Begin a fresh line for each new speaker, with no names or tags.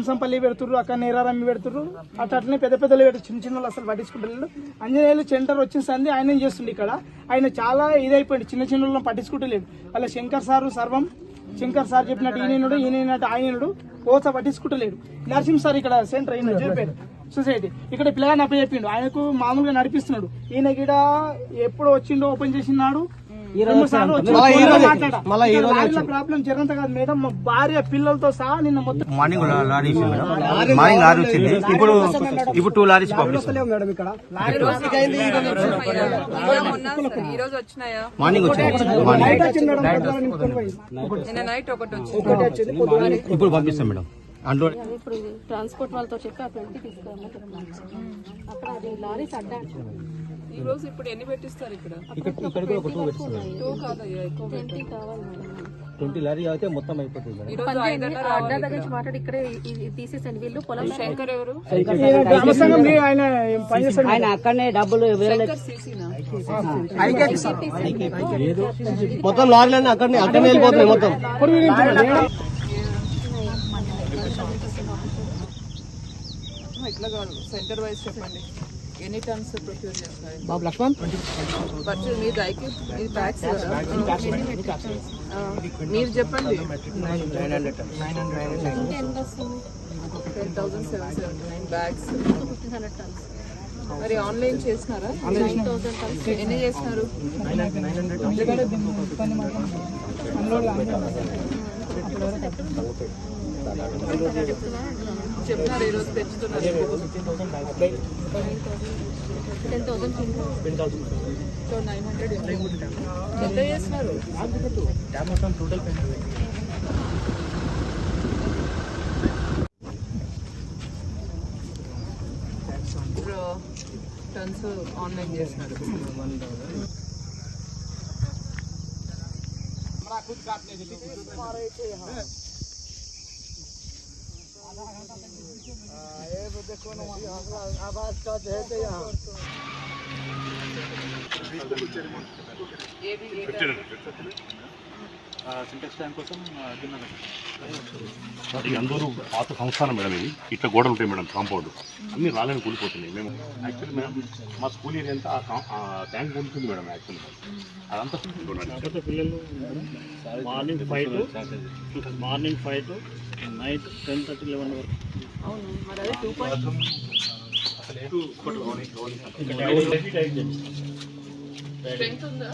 మాంసంపల్లి పెడుతుర్రు అక్కడ నేరారమ్మి పెడుతుర్రు. అట్లా అట్లనే పెద్ద పెద్దలు పెడుతురు చిన్న చిన్న వాళ్ళు అసలు పట్టించుకుంటలేడు అంజనేయులు సెంటర్ వచ్చిన సంది ఆయన ఏం చేస్తుండే ఇక్కడ. ఆయన చాలా ఇదైపోయింది చిన్న చిన్న వాళ్ళని పట్టించుకుంటలేడు వాళ్ళ శంకర్ సారు సర్వం శంకర్ సార్ చెప్పినట్టు ఈయనడు ఈయనడు ఆయనడు పోత పట్టించుకుంటలేడు నరసింహ సార్ ఇక్కడ సెంటర్ ఈయన చెప్పారు సొసైటీ. ఇక్కడ పిల్లగాని అప్ప చెప్పిండు ఆయనకు మామూలుగా నడిపిస్తున్నాడు. ఈయన గిడ ఎప్పుడు వచ్చిండో ఓపెన్ చేసినాడు. ప్రాబ్లం జరంత కాదు మేడం. మా భార్య పిల్లలతో సహా నిన్న మొత్తం
morning lorry madam. Morning lorry వచ్చింది. ఇప్పుడు ఇప్పుడు టూ లారీస్
మేడం ఇక్కడ.
మార్నింగ్ వచ్చింది. ఇప్పుడు పంపిస్తాం మేడం. అందులో
ఇప్పుడు ట్రాన్స్పోర్ట్ వాళ్ళతో చెప్పి అక్కడ అది లారీస్ అడ్డా
ఈ రోజు ఇప్పుడు ఎన్ని పెట్టిస్తారు ఇక్కడ?
ఇక్కడికి ఒక టూ పెట్టిస్తాం
టూ కాదయ్యా ఎక్కువ
ట్వంటీ కావాలి మేడం.
ట్వంటీ లారీ అయితే మొత్తం అయిపోతుంది మేడం.
ఈ రోజు ఐదన్న
ఆ అడ్డా దగ్గర నుంచి మాట్లాడి ఇక్కడే ఇది తీసేసండి వీళ్ళు పొలం
శంకర్ ఎవరు?
ఈయన గ్రామ సంఘం నీ ఆయన ఏం పని చేస్తాడు
ఆయన అక్కడనే డబ్బులు
శంకర్ సీసీనా?
మొత్తం లారీలన్నీ అక్కడనే అక్కడనే వెళ్ళిపోతున్నాయి మొత్తం.
ఇట్లా కాదు సెంటర్ వైజ్ చెప్పండి. ఎన్ని టన్స్ ప్రొక్యూర్ చేస్తారు
బాబు లక్ష్మణ్
పర్చేజ్ మీ దైకి మీ బ్యాగ్స్ మీరు చెప్పండి ten thousand seven seventy nine bags
fifteen hundred tons
మరి ఆన్లైన్ చేసినారా ఎన్ని చేసినారు చెప్తున్నారు ఈ రోజు తెచ్చుతున్నారు
ten thousand
so nine hundred ఎంత చేసినారు ఇప్పుడు టన్స్ ఆన్లైన్ ये देखो ना आवाज़ का ఏది ఏ
ఇది అందరూ పాత సంస్థానం మేడం ఇది. ఇట్లా గోడలు ఉంటాయి మేడం కాంపౌండ్ అన్ని రాళ్ళని కూలిపోతున్నాయి. మేము యాక్చువల్లీ మేడం మా స్కూల్ ఏరియా అంతా ఆ ట్యాంక్ ఉంటుంది మేడం యాక్చువల్లీ అదంతా
పిల్లలు morning five to morning five to night ten thirty eleven వరకు.
అదే ఉందా?